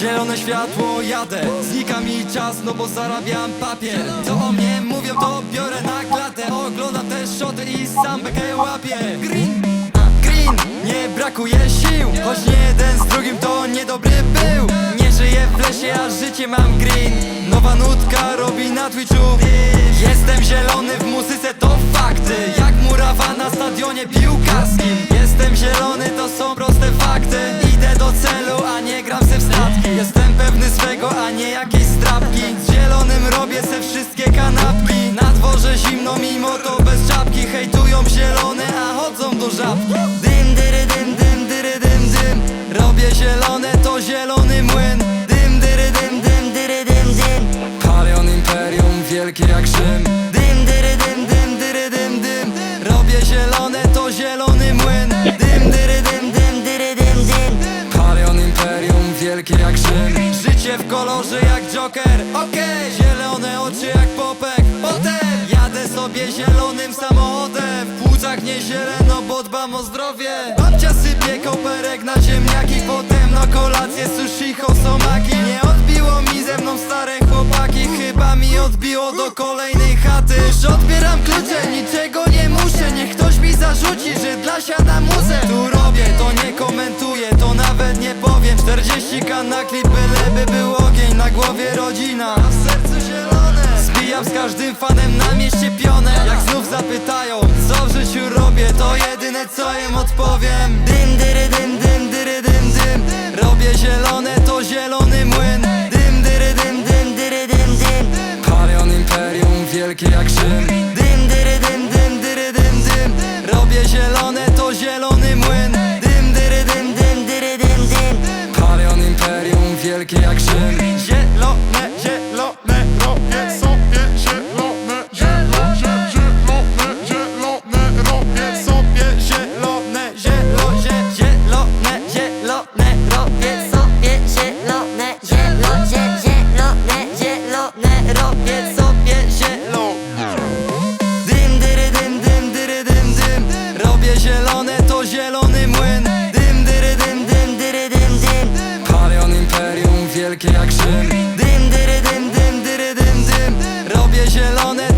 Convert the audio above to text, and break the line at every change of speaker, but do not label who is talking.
Zielone światło, jadę. Znika mi czas, no bo zarabiam papier. Co o mnie mówią, to biorę na klatę. Oglądam te szoty i sam bekę łapię. Green, green, nie brakuje sił. Choć jeden z drugim to niedobry był. Nie żyję w lesie, a życie mam green. Nowa nutka robi na Twitchu. Jestem zielony zimno, mimo to bez czapki Hejtują zielone, a chodzą do żabki Dym, dyry, dym, dym, dyry, dym, dym. Robię zielone, to zielony młyn. Dym, dyry, dym, dym, dyry, dym, dym. Palion imperium wielkie jak Rzym Kolorze jak Joker. Okej, zielone oczy jak Popek. Potem jadę sobie zielonym samochodem. W płucach nie zieleno, bo dbam o zdrowie. Babcia sypie koperek na ziemniaki. Potem na kolację sushi hosomaki Nie odbiło mi ze mną stare chłopaki. Chyba mi odbiło do kolejnej chaty. Już odbieram klucze, rodzina, a w sercu zielone. Zbijam z każdym fanem na mieście pionę. Jak znów zapytają, co w życiu robię To jedyne co im odpowiem. Dym, dyry, dym, dym, dyry, dym, dym. Robię zielone, to zielony młyn. Dym, dyry, dym, dym, dyry, dym, dym. Palion imperium wielkie jak Rzym wielkie jak szyn Dym, dyry, dym, dym, dyry, dym, dym. Robię zielone